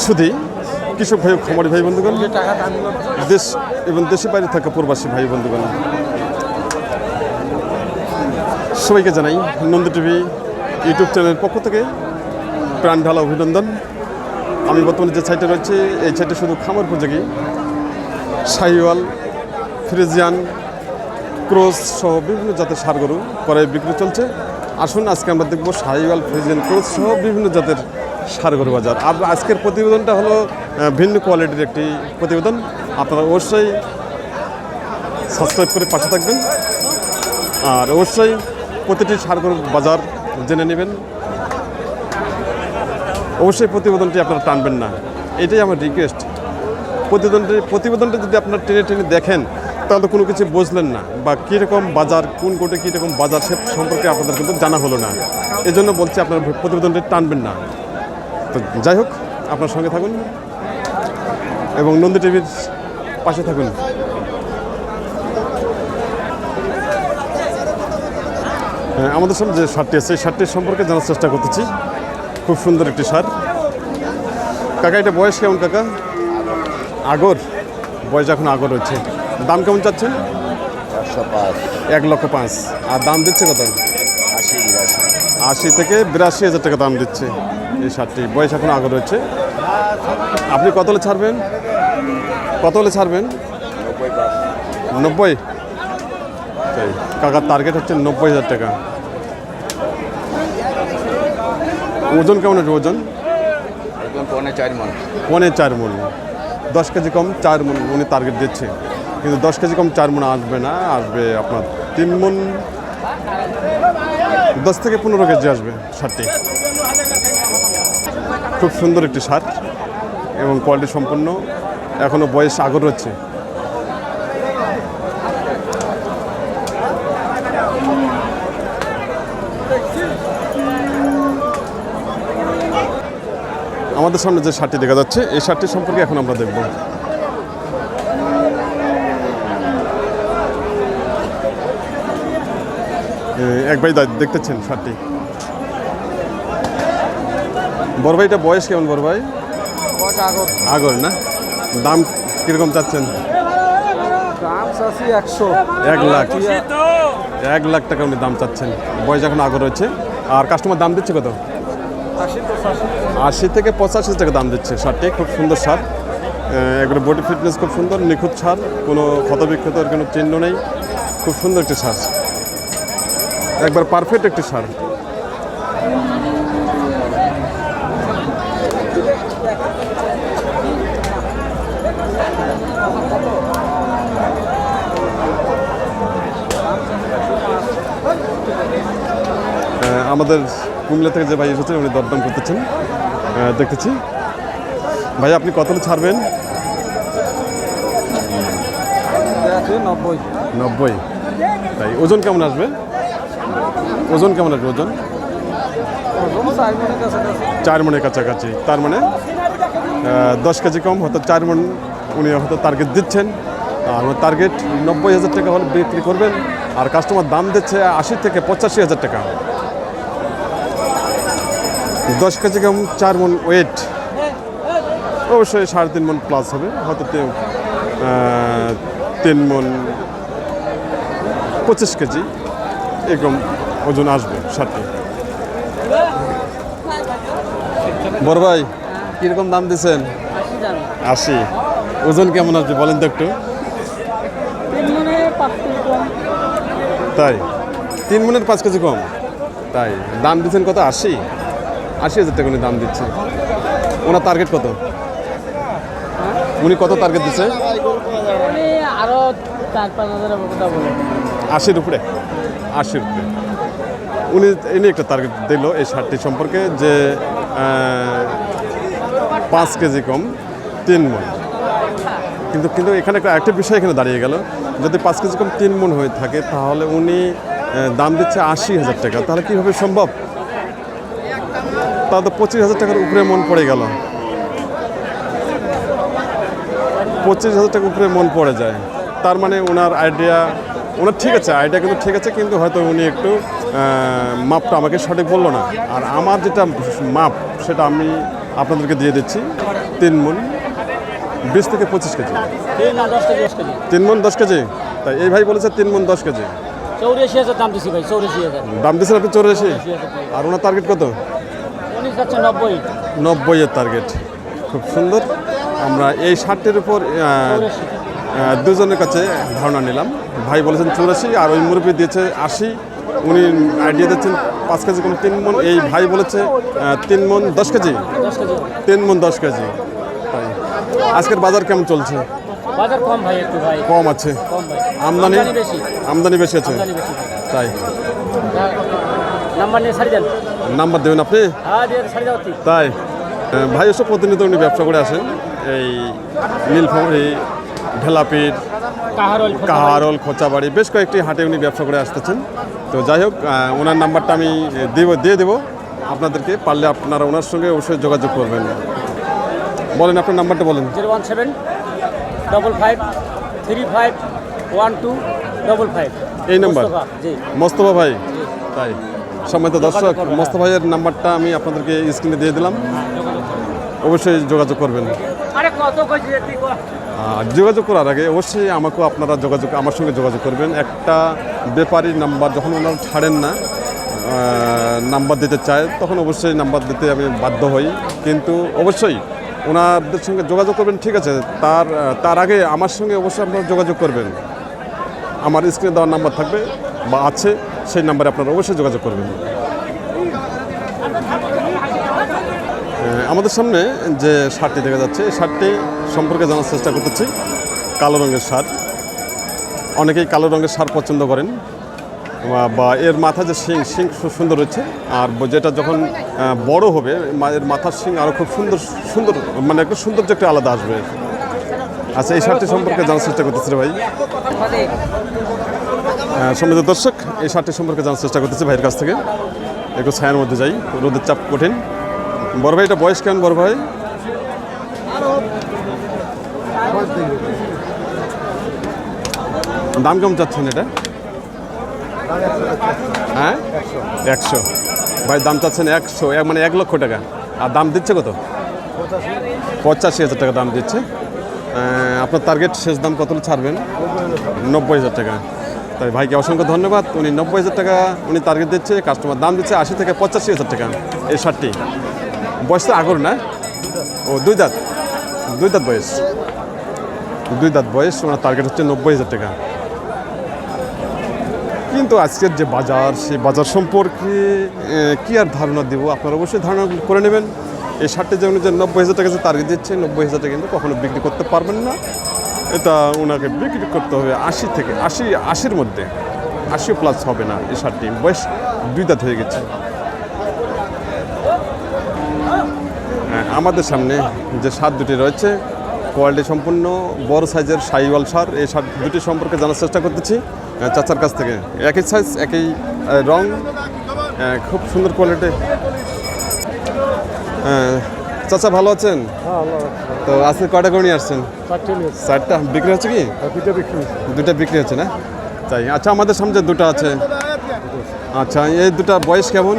শুধু কৃষক ভাই খামারি ভাই বন্ধুগণ দেশ এবং দেশে বাইরে থাকা প্রবাসী ভাই বন্ধুগণ। সবাইকে জানাই নন্দ টিভি ইউটিউব চ্যানেলের পক্ষ থেকে প্রাণ ঢালা অভিনন্দন। আমি বর্তমানে যে সাইটে রয়েছে এই সাইটে শুধু খামার উপযোগী। শাহিওয়াল ফ্রিজিয়ান ক্রোস সহ বিভিন্ন জাতের সার গরু ক্রয় বিক্রি চলছে। আসুন আজকে আমরা দেখব শাহিওয়াল ফ্রিজিয়ান ক্রোস সহ বিভিন্ন জাতের সার গরু বাজার। আর আজকের প্রতিবেদনটা হলো ভিন্ন কোয়ালিটির একটি প্রতিবেদন। আপনারা অবশ্যই সাবস্ক্রাইব করে পাশে থাকবেন। আর অবশ্যই প্রতিটি সার গরুর বাজার জেনে নেবেন। অবশ্যই প্রতিবেদনটি আপনারা টানবেন না। এটাই আমার রিকোয়েস্ট প্রতিবেদনটি প্রতিবেদনটি যদি আপনারা টেনে টেনে দেখেন, তাহলে কোনো কিছু বুঝলেন না। বা কীরকম বাজার, কোন কোটে কীরকম বাজার সে সম্পর্কে আপনাদের কিন্তু জানা হলো না। এই জন্য বলছি আপনারা প্রতিবেদনটি টানবেন না। তো যাই হোক আপনার সঙ্গে থাকুন এবং নন্দী টিভির পাশে থাকুন। হ্যাঁ, আমাদের সামনে যে শার্টটি আছে সেই শার্টটির সম্পর্কে জানার চেষ্টা করতেছি। খুব সুন্দর একটি শার্ট কাকা এটা বয়স কেমন কাকা? আগর? বয়স এখন আগর হচ্ছে। দাম কেমন চাচ্ছেন? এক লক্ষ পাঁচ। আর দাম দিচ্ছে কত? আশি থেকে বিরাশি হাজার টাকা দাম দিচ্ছে। এই শার্টটি বয়স এখন আগর হচ্ছে। আপনি কত হলে ছাড়বেন? কত হলে ছাড়বেন? নব্বই। তাই কাকার টার্গেট হচ্ছে নব্বই হাজার টাকা। ওজন কেমন আছে ওজন? পৌনে চার মন। পনে চার মন। দশ কেজি কম চার মন উনি টার্গেট দিচ্ছে। কিন্তু দশ কেজি কম চার মন আসবে না আসবে আপনার তিন মন। দশ থেকে পনেরো কেজি আসবে শার্টটি খুব সুন্দর একটি শার্ট এবং কোয়ালিটি সম্পন্ন এখনও বয়স আগর রয়েছে আমাদের সামনে যে শার্টটি দেখা যাচ্ছে, এই শার্টটি সম্পর্কে এখন আমরা দেখব। এক ভাই দেখতেছেন শার্টটি বড় ভাইটা বয়স কেমন বড় ভাই? আগর। না? দাম কীরকম চাচ্ছেন? একশো। এক লাখ। এক লাখ টাকা উনি দাম চাচ্ছেন। বয়স এখন আগর রয়েছে আর কাস্টমার দাম দিচ্ছে কত? আশি থেকে পঁচাশি টাকা দাম দিচ্ছে শার্টটি খুব সুন্দর শার্ট। এগুলো বডি ফিটনেস খুব সুন্দর নিখুঁত সার কোনো ক্ষতবিক্ষতর কোনো চিহ্ন নেই। খুব সুন্দর একটি সার একবার পারফেক্ট একটি সার। আমাদের কুমিল্লা থেকে যে ভাই এসেছে উনি দরদাম করতেছেন। দেখতেছি। ভাই আপনি কত ছাড়বেন? নব্বই। নব্বই। তাই ওজন কেমন আসবে? ওজন কেমন আসবে ওজন? চার মনের কাছাকাছি। তার মানে দশ কেজি কম, হয়তো চার মন উনি হয়তো টার্গেট দিচ্ছেন। আর টার্গেট নব্বই হাজার টাকা হলে বিক্রি করবেন। আর কাস্টমার দাম দিচ্ছে আশি থেকে পঁচাশি হাজার টাকা। দশ কেজি কম, চার মন ওয়েট অবশ্যই সাড়ে তিন মন প্লাস হবে। হয়তো তিন মন পঁচিশ কেজি। এরকম ওজন আসবে ষাটটি বড় ভাই কীরকম দাম দিচ্ছেন? আশি। ওজন কেমন আসবে বলেন তো একটু? তিন পাঁচ কেজি কম তাই? তিন মনের পাঁচ কেজি কম। তাই দাম দিচ্ছেন কত? আশি? আশি হাজার টাকা উনি দাম দিচ্ছে। ওনার টার্গেট কত? উনি কত টার্গেট দিচ্ছে? আরও চার পাঁচ হাজারের কথা বলে। আশির উপরে? আশির উপরে। উনি এনে একটা টার্গেট দিল এই শার্টটি সম্পর্কে যে পাঁচ কেজি কম, তিন মন কিন্তু কিন্তু এখানে একটা একটা বিষয় এখানে দাঁড়িয়ে গেল। যদি পাঁচ কেজি কম, তিন মন হয়ে থাকে, তাহলে উনি দাম দিচ্ছে আশি হাজার টাকা। তাহলে কীভাবে সম্ভব? তাহলে তো পঁচিশ হাজার টাকার উপরে মন পড়ে গেল। পঁচিশ হাজার টাকার উপরে মন পড়ে যায়। তার মানে ওনার আইডিয়া ওনার ঠিক আছে আইডিয়া কিন্তু ঠিক আছে, কিন্তু হয়তো উনি একটু মাপটা আমাকে সঠিক বলল না। আর আমার যেটা মাপ সেটা আমি আপনাদেরকে দিয়ে দিচ্ছি। তিন মন বিশ থেকে পঁচিশ কেজি। তিন মন দশ কেজি তাই এই ভাই বলেছে তিন মন দশ কেজি। চৌরাশি হাজার দাম দিছি ভাই চৌরাশি হাজার। দাম দিয়েছেন আপনি চৌরাশি? আর ওনার টার্গেট কত? নব্বই। নব্বইয়ের টার্গেট খুব সুন্দর। আমরা এই ষাটটির উপর দুজনের কাছে ধারণা নিলাম। ভাই বলেছেন চৌরাশি আর ওই মুরব্বী দিয়েছে আশি। উনি আইডিয়া দিচ্ছেন পাঁচ কেজি কোনো তিন মন এই ভাই বলেছে তিন মন দশ কেজি। তিন মন দশ কেজি। তাই। আজকের বাজার কেমন চলছে? বাজার কম ভাই একটু ভাই। কম আছে। আমদানি আমদানি বেশি। আছে। তাই। নাম্বার নিয়ে সারি দেন। নাম্বার দেবেন আপনি? হ্যাঁ তাই। ভাই এসব প্রতিনিয়ত উনি ব্যবসা করে আসেন। এই নীলফামারি ঢেলাপির কাহারল খোঁচাবাড়ি বেশ কয়েকটি হাটে উনি ব্যবসা করে আসতেছেন। তো যাই হোক ওনার নাম্বারটা আমি দিব দিয়ে দেবো। আপনাদেরকে পারলে আপনারা ওনার সঙ্গে অবশ্যই যোগাযোগ করবেন। বলেন আপনার নাম্বারটা বলেন। Zero one seven double five three five one two double five. এই নাম্বার? মোস্তফা ভাই? তাই। সম্মানিত দর্শক মোস্তফা ভাইয়ের নাম্বারটা আমি আপনাদেরকে স্ক্রিনে দিয়ে দিলাম। হ্যাঁ। অবশ্যই যোগাযোগ করবেন। আরে যোগাযোগ করার আগে অবশ্যই আমাকেও আপনারা যোগাযোগ আমার সঙ্গে যোগাযোগ করবেন। একটা ব্যাপারীর নাম্বার যখন ওনারা ছাড়েন না নাম্বার দিতে চায় তখন অবশ্যই নাম্বার দিতে আমি বাধ্য হই। কিন্তু অবশ্যই ওনাদের সঙ্গে যোগাযোগ করবেন ঠিক আছে। তার তার আগে আমার সঙ্গে অবশ্যই আপনারা যোগাযোগ করবেন। আমার স্ক্রিনে দেওয়ার নাম্বার থাকবে বা আছে সেই নাম্বারে আপনারা অবশ্যই যোগাযোগ করবেন। আমাদের সামনে যে শার্টটি দেখা যাচ্ছে এই শার্টটি সম্পর্কে জানার চেষ্টা করতেছি। কালো রঙের শার্ট। অনেকেই কালো রঙের শার্ট পছন্দ করেন। বা- এর মাথা যে শিং শিং খুব সুন্দর হচ্ছে। আর যেটা যখন বড় হবে এর মাথার শিং আরও খুব সুন্দর সুন্দর মানে একটু সৌন্দর্য একটা আলাদা আসবে। আচ্ছা এই শার্টটি সম্পর্কে জানার চেষ্টা করতেছি ভাই। আহ, দর্শক এই শার্টটি সম্পর্কে জানার চেষ্টা করতেছি ভাইয়ের কাছ থেকে। একটু ছায়ার মধ্যে যাই রোদের চাপ কঠিন। বড় ভাই, এটা বয়স কেমন বড় ভাই? দাম কেমন চাচ্ছেন এটা? হ্যাঁ? একশো। ভাই, দাম চাচ্ছেন একশো, এক মানে এক লক্ষ টাকা। আর দাম দিচ্ছে কত? পঁচাশি হাজার টাকা দাম দিচ্ছে। আপনার টার্গেট শেষ দাম কত ছাড়বেন? নব্বই হাজার টাকা। তাই ভাইকে অসংখ্য ধন্যবাদ। উনি নব্বই হাজার টাকা উনি টার্গেট দিচ্ছে কাস্টমার দাম দিচ্ছে আশি থেকে পঁচাশি হাজার টাকা। এই শার্টটি। বয়স তো আগর না? ও, দুই দাঁত। দুই দাঁত বয়স। দুই দাঁত বয়স, ওনার টার্গেট হচ্ছে নব্বই হাজার টাকা। কিন্তু আজকের যে বাজার, সেই বাজার সম্পর্কে কি আর ধারণা দেবো? আপনারা অবশ্যই ধারণা করে নেবেন। এই শার্টটি যেমন যে নব্বই হাজার টাকা যে টার্গেট দিচ্ছে নব্বই হাজার টাকা কিন্তু কখনো বিক্রি করতে পারবেন না। এটা ওনাকে বিক্রি করতে হবে আশি থেকে, আশি, আশির মধ্যে। আশি প্লাস হবে না এই শার্টটি বয়স দুই দাঁত হয়ে গেছে। আমাদের সামনে যে সার দুটি রয়েছে কোয়ালিটি সম্পূর্ণ বড় সাইজের সাইওয়াল সার এই সার দুটি সম্পর্কে জানার চেষ্টা করতেছি চাচার কাছ থেকে। একই সাইজ একই রং খুব সুন্দর কোয়ালিটি চাচা ভালো আছেন? তো আজকে কয়টা করে নিয়ে আসছেন চারটা। বিক্রি হচ্ছে কি? দুটা বিক্রি হচ্ছে। না? তাই আচ্ছা আমাদের সামনে দুটো আছে। আচ্ছা এই দুটা বয়স কেমন?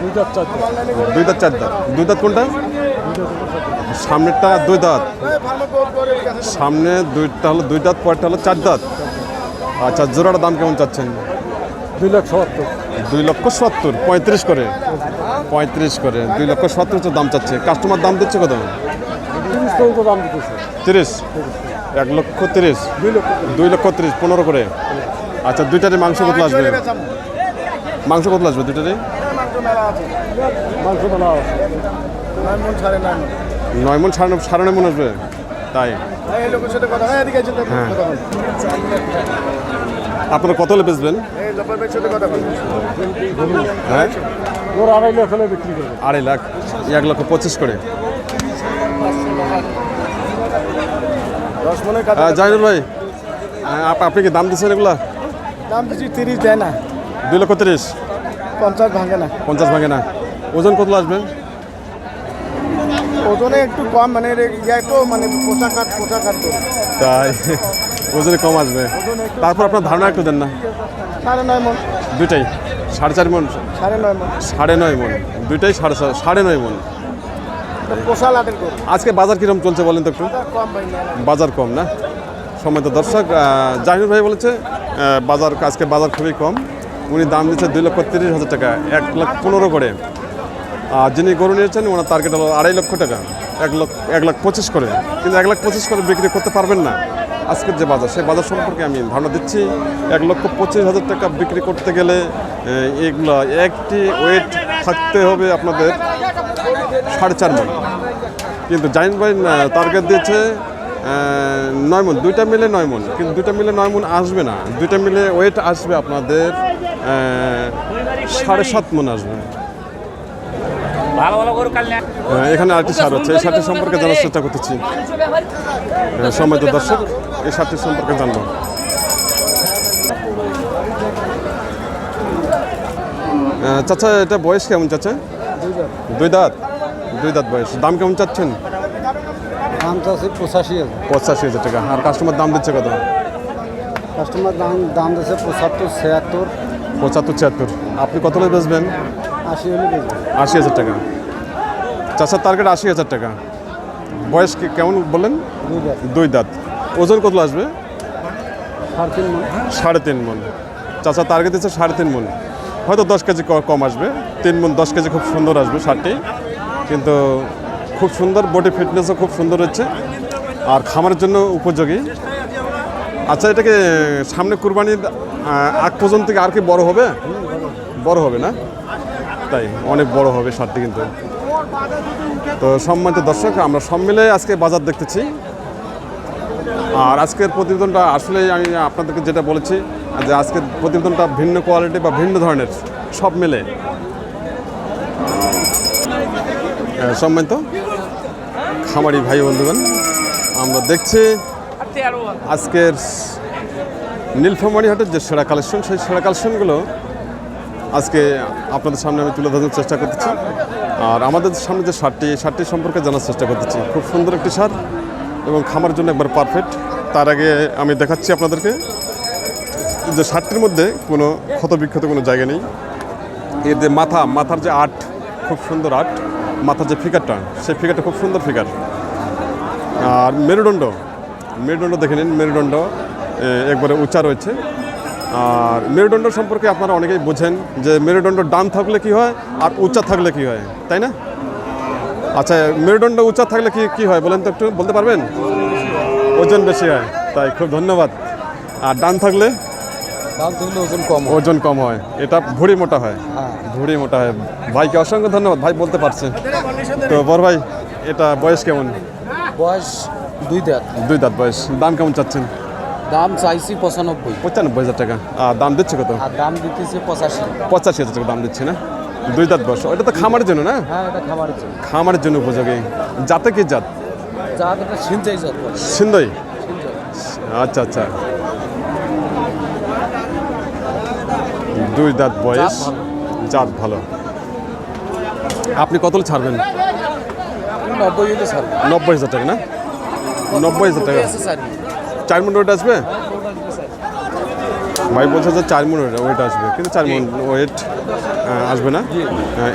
দুই দাঁত চার দাঁত দুই দাঁত কোনটা? সামনেরটা দুই দাঁত। সামনে দুইটা হলো দুই দাঁত পরেরটা হলো চার দাঁত। আচ্ছা জোড়াটার দাম কেমন চাচ্ছেন? দুই লক্ষ সত্তর। দুই লক্ষ সত্তর পঁয়ত্রিশ করে। পঁয়ত্রিশ করে দুই লক্ষ সত্তর দাম চাচ্ছে। কাস্টমার দাম দিচ্ছে কত? তিরিশ দাম তিরিশ? এক লক্ষ তিরিশ? দুই লক্ষ তিরিশ। পনেরো করে। আচ্ছা দুইটারে মাংস কত আসবে? মাংস। কত আসবে দুইটারে মাংস বানা আছে। নয় মন। সাড়ে সাড়ে নয় মন আসবে? তাই? হ্যাঁ আপনারা কত হলে বেচবেন? হ্যাঁ? আড়াই লাখ হলে বিক্রি করবে। আড়াই লাখ। এক লক্ষ পঁচিশ করে। মনে জাহিনুর ভাই আপ- আপনি কি দাম দিচ্ছেন এগুলা? দাম দিচ্ছি তিরিশ দেয় না। দুই লক্ষ তিরিশ। পঞ্চাশ ভাঙে না। পঞ্চাশ ভাঙে না। ওজন কত আসবে? ওজনে একটু কম মানে ইয়া তো মানে পোশাক কাট পোশাক কাট তাই? ওজনে কম আসবে। তারপর আপনার ধারণা একটু দেন না। সাড়ে নয় মন। দুইটাই? সাড়ে চার মন? সাড়ে নয় মন। সাড়ে নয় মন। দুইটাই সাড়ে সাড়ে নয় মন। আজকে বাজার কিরম চলছে বলেন তো একটু? বাজার কম না সময় তো দর্শক জাহিনুর ভাই বলেছে বাজার আজকে বাজার খুবই কম। উনি দাম দিচ্ছে দুই লক্ষ তিরিশ হাজার টাকা এক লাখ পনেরো করে। আর যিনি গরু নিয়েছেন, ওনার টার্গেট হলো আড়াই লক্ষ টাকা। এক লক্ষ, এক লাখ পঁচিশ করে। কিন্তু এক লাখ পঁচিশ করে বিক্রি করতে পারবেন না। আজকের যে বাজার, সেই বাজার সম্পর্কে আমি ধারণা দিচ্ছি, এক লক্ষ পঁচিশ হাজার টাকা বিক্রি করতে গেলে এগুলো একটি ওয়েট থাকতে হবে আপনাদের সাড়ে চার মন। কিন্তু জাইন ভাই টার্গেট দিয়েছে নয় মন। দুইটা মিলে নয় মন। কিন্তু দুইটা মিলে নয় মন আসবে না। দুইটা মিলে ওয়েট আসবে আপনাদের সাড়ে সাত মন আসবে ভালো ভালো করে কাল আহ, এখানে আরেকটি সার হচ্ছে এই সারটি সম্পর্কে জানার চেষ্টা করতেছি। আহ, সময় দর্শক এই সারটির সম্পর্কে জানব। চাচা এটা বয়স কেমন চাচা? দুই দাঁত। দুই দাঁত বয়স। দাম কেমন চাচ্ছেন? দাম আছে পঁচাশি হাজার। পঁচাশি হাজার টাকা। আর কাস্টমার দাম দিচ্ছে কত? কাস্টমার দাম দাম দিচ্ছে পঁচাত্তর ছিয়াত্তর। পঁচাত্তর ছিয়াত্তর। আপনি কত বেচবেন? আশি হাজার টাকা। চাচার টার্গেট আশি হাজার টাকা। বয়স কেমন বললেন? দুই দাঁত। ওজন কত আসবে? সাড়ে তিন মন। চাচা টার্গেট দিচ্ছে সাড়ে তিন মন। হয়তো দশ কেজি কম আসবে। তিন মন দশ কেজি খুব সুন্দর আসবে শার্টটি কিন্তু খুব সুন্দর বডি ফিটনেসও খুব সুন্দর হচ্ছে। আর খামারের জন্য উপযোগী। আচ্ছা এটাকে সামনে কুরবানির আগ পর্যন্ত কি আর কি বড় হবে। বড় হবে না? তাই, অনেক বড় হবে শার্টটি কিন্তু। তো সম্মানিত দর্শক, আমরা সব মিলে আজকে বাজার দেখতেছি। আর আজকের প্রতিবেদনটা আসলে আমি আপনাদেরকে যেটা বলেছি, যে আজকের প্রতিবেদনটা ভিন্ন কোয়ালিটি বা ভিন্ন ধরনের, সব মিলে। সম্মানিত খামারি ভাই বন্ধুগণ, আমরা দেখছি আজকের নীলফামারি হাটের যে সেরা কালেকশন, সেই সেরা কালেকশনগুলো আজকে আপনাদের সামনে আমি তুলে ধরার চেষ্টা করতেছি। আর আমাদের সামনে যে শার্টটি, এই শার্টটি সম্পর্কে জানার চেষ্টা করতেছি। খুব সুন্দর একটি শার্ট এবং খামার জন্য একবার পারফেক্ট তার আগে আমি দেখাচ্ছি আপনাদেরকে যে শার্টটির মধ্যে কোনো ক্ষত বিক্ষত কোনো জায়গা নেই। এর যে মাথা, মাথার যে আর্ট খুব সুন্দর আর্ট মাথার যে ফিগারটা, সেই ফিগারটা খুব সুন্দর ফিগার। আর মেরুদণ্ড মেরুদণ্ড দেখে নিন, মেরুদণ্ড একবারে উঁচা রয়েছে। আর মেরুদণ্ড সম্পর্কে আপনারা অনেকেই বোঝেন যে মেরুদণ্ড ডান থাকলে কি হয় আর উচ্চা থাকলে কি হয় তাই না? আচ্ছা মেরুদণ্ড উচ্চা থাকলে কি কি হয় বলেন তো একটু বলতে পারবেন? ওজন বেশি হয় তাই খুব ধন্যবাদ। আর ডান থাকলে? ওজন কম ওজন কম হয় এটা ভুঁড়ি মোটা হয়। ভুঁড়ি মোটা হয়। ভাইকে অসংখ্য ধন্যবাদ ভাই বলতে পারছে। তো বড় ভাই এটা বয়স কেমন? বয়স দুই দাঁত। দুই দাঁত বয়স দাম কেমন চাচ্ছেন? দাম চাইছি পঁচানব্বই। পঁচানব্বই হাজার টাকা। আর দাম দিচ্ছে কত? আর দাম দিতেছে পঁচাশি। পঁচাশি হাজার টাকা দাম দিচ্ছে না? দুই দাঁত বয়স ওটা তো খামারের জন্য না? হ্যাঁ এটা খাবারের জন্য। খামারের জন্য উপযোগী। যাতে কি জাত? যা এটা সিনচাই জাত। সিন্দই? আচ্ছা আচ্ছা। দুই দাঁত বয়স। জাত ভালো। আপনি কত ছাড়বেন? নব্বই নব্বই হাজার টাকা না? নব্বই হাজার টাকা। চার মন ওয়েট আসবে? ভাই বলছে যে চার মিনিট ওয়েট আসবে কিন্তু চার মিনিট ওয়েট আসবে না।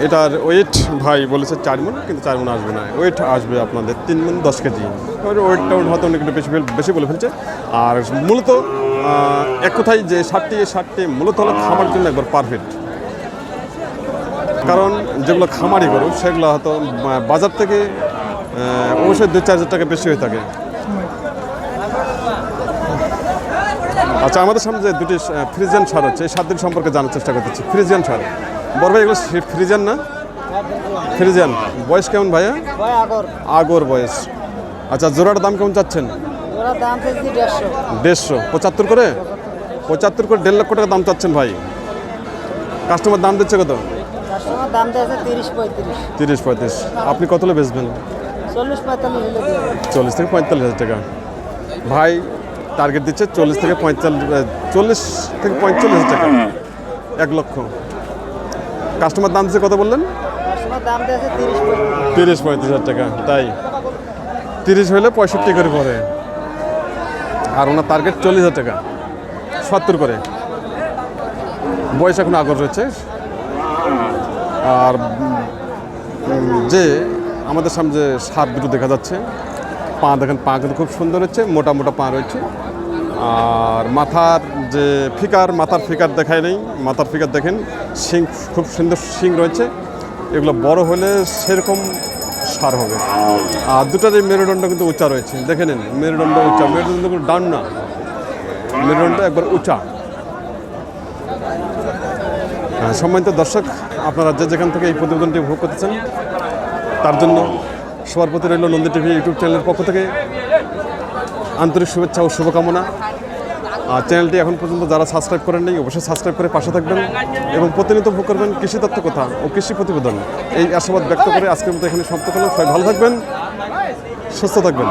এটার ওয়েট ভাই বলেছে চার মন কিন্তু চার মন আসবে না। ওয়েট আসবে আপনাদের তিন মন দশ কেজি। ওয়েটটা হয়তো অনেক একটু বেশি বেশি বলে ফেলছে। আর মূলত এক কথায় যে এই শার্টটি মূলত হলো খামার জন্য একবার পারফেক্ট কারণ যেগুলো খামারি গরু সেগুলো হয়তো বাজার থেকে অবশ্যই দু চার হাজার টাকা বেশি হয়ে থাকে। আচ্ছা আমাদের সামনে যে দুটি ফ্রিজিয়ান সার হচ্ছে এই সাতদিন সম্পর্কে জানার চেষ্টা করতেছি। ফ্রিজিয়ান সার বড় ভাই এগুলো ফ্রি- ফ্রিজিয়ান না? ফ্রিজিয়ান। বয়স কেমন ভাইয়া? আগর। বয়স। আচ্ছা জোড়ার দাম কেমন চাচ্ছেন? দেড়শো। পঁচাত্তর করে? পঁচাত্তর করে দেড় লক্ষ টাকা দাম চাচ্ছেন ভাই। কাস্টমার দাম দিচ্ছে কত? তিরিশ পঁয়ত্রিশ। তিরিশ পঁয়ত্রিশ। আপনি কত বেচবেন? পঁয়তাল্লিশ। চল্লিশ থেকে পঁয়তাল্লিশ হাজার টাকা। ভাই টার্গেট দিচ্ছে চল্লিশ থেকে পঁয়তাল্লিশ চল্লিশ থেকে পঁয়তাল্লিশ হাজার টাকা। এক লক্ষ। কাস্টমার দাম দিচ্ছে কত বললেন? কাস্টমার দাম চাইছে তিরিশ পঁয়ত্রিশ। হাজার টাকা তাই? তিরিশ হলে পঁয়ষট্টি করে পড়ে। আর ওনার টার্গেট চল্লিশ হাজার টাকা সত্তর করে। বয়স এখন আগর রয়েছে। আর যে আমাদের সামনে যে সার দুটো দেখা যাচ্ছে পা দেখেন পা কিন্তু খুব সুন্দর হচ্ছে মোটা মোটা পা রয়েছে। আর মাথার যে ফিকার মাথার ফিকার দেখায় নেই। মাথার ফিকার দেখেন শিং খুব সুন্দর শিং রয়েছে। এগুলো বড় হলে সেরকম সার হবে। আর দুটার এই মেরুদণ্ড কিন্তু উঁচা রয়েছে। দেখে নিন মেরুদণ্ড উঁচা। মেরুদণ্ড কিন্তু ডাউন না। মেরুদণ্ড একবার উঁচা। হ্যাঁ, সম্মানিত দর্শক আপনারা যে যেখান থেকে এই প্রতিবেদনটি উপভোগ করতেছেন তার জন্য সবার প্রতি রইল নন্দী টিভি ইউটিউব চ্যানেলের পক্ষ থেকে আন্তরিক শুভেচ্ছা ও শুভকামনা। আর চ্যানেলটি এখন পর্যন্ত যারা সাবস্ক্রাইব করেন নাই, অবশ্যই সাবস্ক্রাইব করে পাশে থাকবেন এবং প্রতিনিয়ত ভোগ করবেন কৃষি তত্ত্ব কথা ও কৃষি প্রতিবেদন। এই আশাবাদ ব্যক্ত করে আজকের মতো এখানে সমাপ্ত করলাম। সবাই ভালো থাকবেন, সুস্থ থাকবেন।